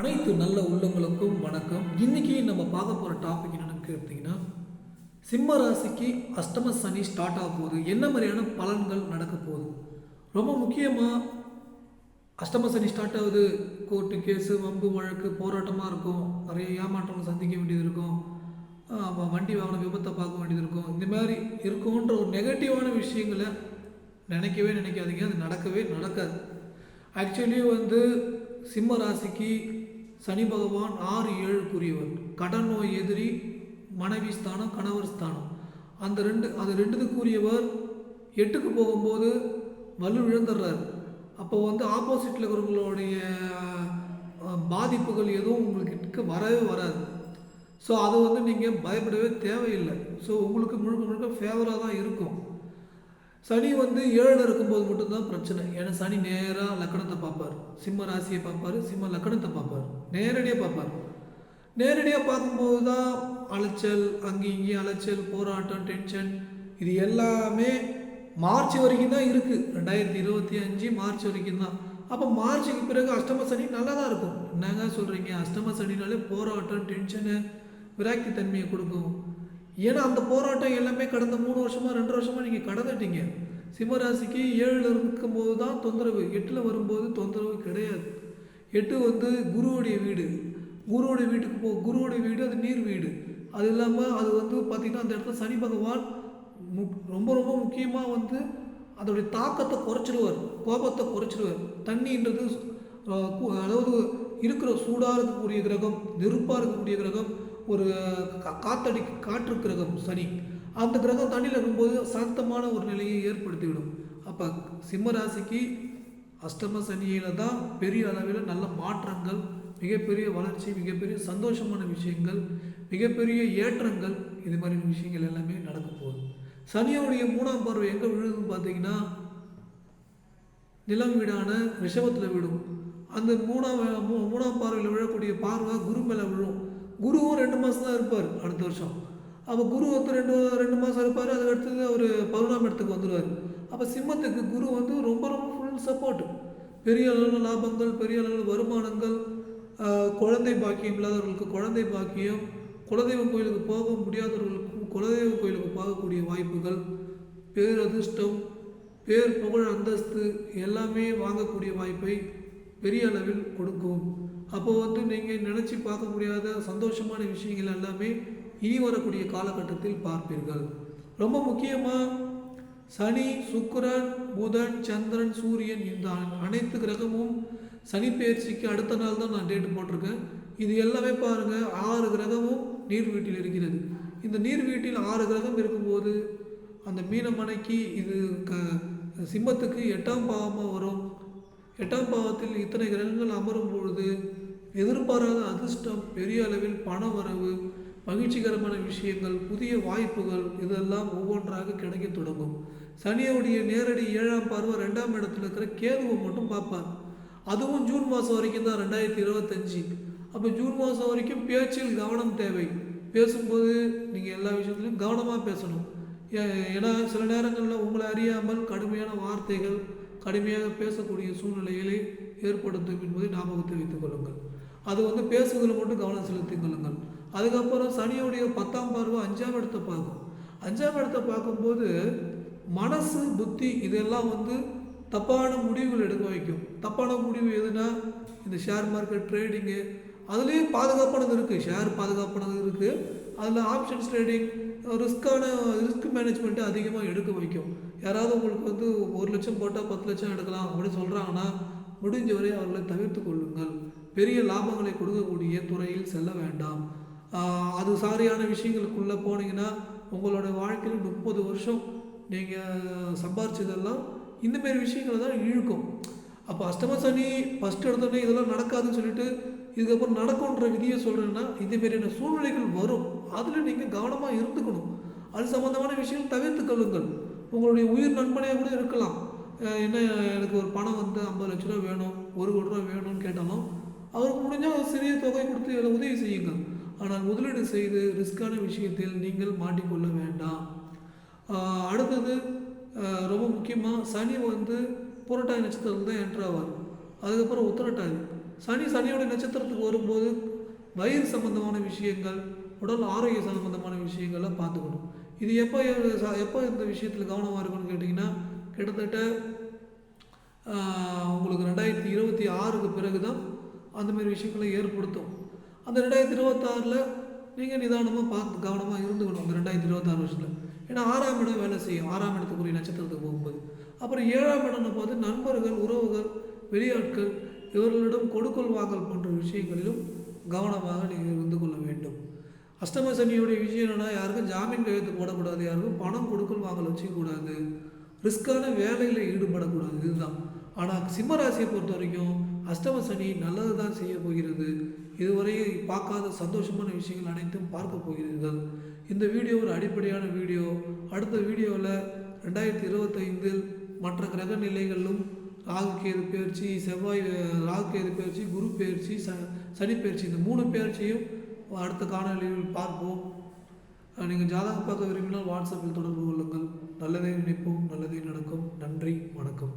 அனைத்து நல்ல உள்ளங்களுக்கும் வணக்கம். இன்னைக்கு நம்ம பார்க்க போகிற டாபிக் என்னென்னு கேட்டிங்கன்னா சிம்ம ராசிக்கு அஷ்டம சனி ஸ்டார்ட் ஆக போகுது. என்ன மாதிரியான பலன்கள் நடக்க போகுது? ரொம்ப முக்கியமாக அஷ்டம சனி ஸ்டார்ட் ஆகுது. கோர்ட்டு கேஸு வம்பு வழக்கு போராட்டமாக இருக்கும். நிறைய ஏமாற்றங்கள் சந்திக்க வேண்டியது இருக்கும். வண்டி வாகன விபத்தை பார்க்க வேண்டியது இருக்கும். இந்த மாதிரி இருக்கும்ன்ற ஒரு நெகட்டிவான விஷயங்களை நினைக்கவே நினைக்காதீங்க. அது நடக்கவே நடக்காது. ஆக்சுவலி வந்து சிம்ம ராசிக்கு சனி பகவான் ஆறு ஏழுக்குரியவர் கடன் நோய் எதிரி மனைவி ஸ்தானம் கணவர் ஸ்தானம். அந்த ரெண்டு அது ரெண்டுத்துக்குரியவர் எட்டுக்கு போகும்போது வலு இழந்துடுறார் அப்போ வந்து ஆப்போசிட்டில் இருக்கிறவங்களுடைய பாதிப்புகள் எதுவும் உங்களுக்கு வரவே வராது. ஸோ அது வந்து நீங்கள் பயப்படவே தேவையில்லை. ஸோ உங்களுக்கு முழுக்க முழுக்க ஃபேவராக தான் இருக்கும். சனி வந்து ஏழில் இருக்கும்போது மட்டும்தான் பிரச்சனை. ஏன்னா சனி நேராக லக்கணத்தை பார்ப்பார். சிம்ம ராசியை பார்ப்பார் சிம்ம லக்கணத்தை பார்ப்பார். நேரடியாக பார்ப்பார். நேரடியாக பார்க்கும்போது தான் அலைச்சல் அங்கேயும் இங்கேயும் அலைச்சல் போராட்டம் டென்ஷன் இது எல்லாமே மார்ச் வரைக்கும் தான் இருக்குது ரெண்டாயிரத்தி இருபத்தி அஞ்சு மார்ச் வரைக்கும் தான். அப்போ மார்ச்சுக்கு பிறகு அஷ்டம சனி நல்லா தான் இருக்கும். என்னங்க சொல்கிறீங்க அஷ்டம சனினாலே போராட்டம் டென்ஷனு விராக்தி தன்மையை கொடுக்கும். ஏன்னா அந்த போராட்டம் எல்லாமே கடந்த மூணு வருஷமாக ரெண்டு வருஷமாக நீங்கள் கடந்துட்டீங்க. சிம்மராசிக்கு ஏழில் இருக்கும்போது தான் தொந்தரவு. எட்டில் வரும்போது தொந்தரவு கிடையாது. எட்டு வந்து குருவுடைய வீடு. குருவுடைய வீட்டுக்கு போ குருவுடைய வீடு அது நீர் வீடு. அது இல்லாமல் அது வந்து பார்த்திங்கன்னா அந்த இடத்துல சனி பகவான் மு- ரொம்ப ரொம்ப முக்கியமாக வந்து அதோடைய தாக்கத்தை குறைச்சிடுவார் கோபத்தை குறைச்சிடுவார் தண்ணின்றது அதாவது இருக்கிற சூடாக இருக்கக்கூடிய கிரகம் நெருப்பாக இருக்கக்கூடிய கிரகம் ஒரு கா- காத்தடி காற்று கிரகம் சனி. அந்த கிரகம் தண்ணியில் இருக்கும்போது சாந்தமான ஒரு நிலையை ஏற்படுத்திவிடும். அப்போ சிம்ம ராசிக்கு அஷ்டம சனியில் தான் பெரிய அளவில் நல்ல மாற்றங்கள் மிகப்பெரிய வளர்ச்சி மிகப்பெரிய சந்தோஷமான விஷயங்கள் மிகப்பெரிய ஏற்றங்கள் இது மாதிரி விஷயங்கள் எல்லாமே நடக்க போகுது. சனியோடைய மூணாம் பார்வை எங்கே விழுதுன்னு பார்த்தீங்கன்னா நிலம் வீடான ரிஷபத்தில் விடும் அந்த மூணாம் மூணாம் பார்வையில் விழக்கூடிய பார்வை குரு மேலே விழும். குருவும் ரெண்டு மாதம் தான் இருப்பார் அடுத்த வருஷம். அப்போ குரு ஒருத்தர் ரெண்டு ரெண்டு மாதம் இருப்பார் அதுக்கு அடுத்தது அவர் பதினொன்றாம் இடத்துக்கு வந்துடுவார் அப்போ சிம்மத்துக்கு குரு வந்து ரொம்ப ரொம்ப ஃபுல் சப்போர்ட் பெரிய அளவில் லாபங்கள் பெரிய அளவில் வருமானங்கள் குழந்தை பாக்கியம் இல்லாதவர்களுக்கு குழந்தை பாக்கியம் குலதெய்வ கோயிலுக்கு போக முடியாதவர்களுக்கு குலதெய்வ கோயிலுக்கு போகக்கூடிய வாய்ப்புகள் பேரதிர்ஷ்டம் பேர் புகழ் அந்தஸ்து எல்லாமே வாங்கக்கூடிய வாய்ப்பை பெரிய அளவில் கொடுக்கும். அப்போ வந்து நீங்கள் நினச்சி பார்க்க முடியாத சந்தோஷமான விஷயங்கள் எல்லாமே இனி வரக்கூடிய காலகட்டத்தில் பார்ப்பீர்கள். ரொம்ப முக்கியமாக சனி சுக்கரன் புதன் சந்திரன் சூரியன் இந்த அனைத்து கிரகமும் சனி பயிற்சிக்கு அடுத்த நாள் தான் நான் டேட் போட்டிருக்கேன். இது எல்லாமே பாருங்கள் ஆறு கிரகமும் நீர் வீட்டில் இருக்கிறது. இந்த நீர் வீட்டில் ஆறு கிரகம் இருக்கும்போது அந்த மீனமனைக்கு இது க சிம்மத்துக்கு எட்டாம் பாவமாக வரும். எட்டாம் பாவத்தில் இத்தனை கிரகங்கள் அமரும் பொழுது எதிர்பாராத அதிர்ஷ்டம் பெரிய அளவில் பண வரவு மகிழ்ச்சிகரமான விஷயங்கள் புதிய வாய்ப்புகள் இதெல்லாம் ஒவ்வொன்றாக கிடைக்க தொடங்கும். சனியோடைய நேரடி ஏழாம் பார்வை ரெண்டாம் இடத்துல இருக்கிற கேதுவை மட்டும் பார்ப்பார். அதுவும் ஜூன் மாதம் வரைக்கும் தான் ரெண்டாயிரத்தி இருபத்தஞ்சி. அப்போ ஜூன் மாதம் வரைக்கும் பேச்சில் கவனம் தேவை. பேசும்போது நீங்கள் எல்லா விஷயத்துலையும் கவனமாக பேசணும். ஏ- ஏன்னா சில நேரங்களில் உங்களை அறியாமல் கடுமையான வார்த்தைகள் கடுமையாக பேசக்கூடிய சூழ்நிலைகளை ஏற்படுத்தும் என்பதை ஞாபகத்தை வைத்துக் கொள்ளுங்கள். அது வந்து பேசுவதில் மட்டும் கவனம் செலுத்திக் கொள்ளுங்கள். அதுக்கப்புறம் சனியோடைய பத்தாம் பார்வை அஞ்சாம் இடத்தை பார்க்கும். அஞ்சாம் இடத்தை பார்க்கும்போது மனசு புத்தி இதெல்லாம் வந்து தப்பான முடிவுகள் எடுக்க வைக்கும். தப்பான முடிவு எதுனா இந்த ஷேர் மார்க்கெட் ட்ரேடிங்கு அதுலேயும் பாதுகாப்பானது இருக்குது ஷேர் பாதுகாப்பானது இருக்குது அதில் ஆப்ஷன்ஸ் ட்ரேடிங் ரிஸ்க்கான ரிஸ்க் மேனேஜ்மெண்ட்டை அதிகமாக எடுக்க வைக்கும். யாராவது உங்களுக்கு வந்து ஒரு லட்சம் போட்டால் பத்து லட்சம் எடுக்கலாம் அப்படின்னு சொல்கிறாங்கன்னா முடிஞ்ச வரை அவர்களை தவிர்த்து கொள்ளுங்கள். பெரிய லாபங்களை கொடுக்கக்கூடிய துறையில் செல்ல வேண்டாம். அது சாரியான விஷயங்களுக்குள்ளே போனீங்கன்னா உங்களோட வாழ்க்கையில் முப்பது வருஷம் நீங்கள் சம்பாரிச்சதெல்லாம் இந்தமாரி விஷயங்களை தான் இழுக்கும். அப்போ அஷ்டம சனி ஃபஸ்ட் எடுத்தோடனே இதெல்லாம் நடக்காதுன்னு சொல்லிட்டு இதுக்கப்புறம் நடக்கும்ன்ற விதியை சொல்கிறேன்னா இந்த மாதிரியான சூழ்நிலைகள் வரும். அதில் நீங்கள் கவனமாக இருந்துக்கணும். அது சம்மந்தமான விஷயங்கள் தவிர்த்து கொள்ளுங்கள். உங்களுடைய உயிர் நண்பனையாக கூட இருக்கலாம். என்ன எனக்கு ஒரு பணம் வந்து ஐம்பது லட்ச ரூபா வேணும் ஒரு கோடி ரூபா வேணும்னு கேட்டாலும் அவருக்கு முடிஞ்சால் ஒரு சிறிய தொகை கொடுத்து இதில் உதவி செய்யுங்கள். ஆனால் முதலீடு செய்து ரிஸ்கான விஷயத்தில் நீங்கள் மாட்டிக்கொள்ள வேண்டாம். அடுத்தது ரொம்ப முக்கியமாக சனி வந்து புரட்டாதி நட்சத்திரத்தில் தான் என்ட்ரு ஆவார். அதுக்கப்புறம் உத்தரட்டாதி. சனி சனியோட நட்சத்திரத்துக்கு வரும்போது வயிறு சம்பந்தமான விஷயங்கள் உடல் ஆரோக்கிய சம்பந்தமான விஷயங்களை பார்த்துக்கணும். இது எப்போ எப்போ இந்த விஷயத்தில் கவனமாக இருக்குன்னு கேட்டிங்கன்னா கிட்டத்தட்ட உங்களுக்கு ரெண்டாயிரத்தி இருபத்தி ஆறுக்கு பிறகு தான் அந்த மாதிரி விஷயங்களை ஏற்படுத்தும். அந்த ரெண்டாயிரத்தி இருபத்தாறில் நீங்கள் நிதானமாக பார்த்து கவனமாக இருந்துக்கணும் அந்த ரெண்டாயிரத்தி இருபத்தாறு வருஷத்தில். ஏன்னா ஆறாம் இடம் வேலை செய்யும். ஆறாம் இடத்துக்குரிய நட்சத்திரத்துக்கு போகும்போது. அப்புறம் ஏழாம் இடம்னு பார்த்து நண்பர்கள் உறவுகள் வெளியாட்கள் இவர்களிடம் கொடுக்கல் வாங்கல் போன்ற விஷயங்களிலும் கவனமாக நீங்கள் இருந்து கொள்ள வேண்டும். அஷ்டம சனியுடைய விஷயம் என்னென்னா யாருக்கும் ஜாமீன் கையெழுத்து போடக்கூடாது யாருக்கும் பணம் கொடுக்கல் வாங்கல் வச்சுக்கக்கூடாது. ரிஸ்க்கான வேலையில் ஈடுபடக்கூடாது இதுதான். ஆனால் சிம்ம ராசியை பொறுத்த வரைக்கும் அஷ்டம சனி நல்லது தான் செய்ய போகிறது. இதுவரை பார்க்காத சந்தோஷமான விஷயங்கள் அனைத்தும் பார்க்க போகிறீர்கள். இந்த வீடியோ ஒரு அடிப்படையான வீடியோ. அடுத்த வீடியோவில் ரெண்டாயிரத்தி இருபத்தைந்தில் மற்ற கிரக நிலைகளிலும் ராகு கேது பயிற்சி செவ்வாய் ராகு கேது பயிற்சி குரு பயிற்சி ச சனி பயிற்சி இந்த மூணு பயிற்சியும் அடுத்த காணொலியில் பார்ப்போம். நீங்கள் ஜாதகம் பார்க்க விரும்பினால் வாட்ஸ்அப்பில் தொடர்பு கொள்ளுங்கள். நல்லதே நினைப்போம் நல்லதே நடக்கும். நன்றி வணக்கம்.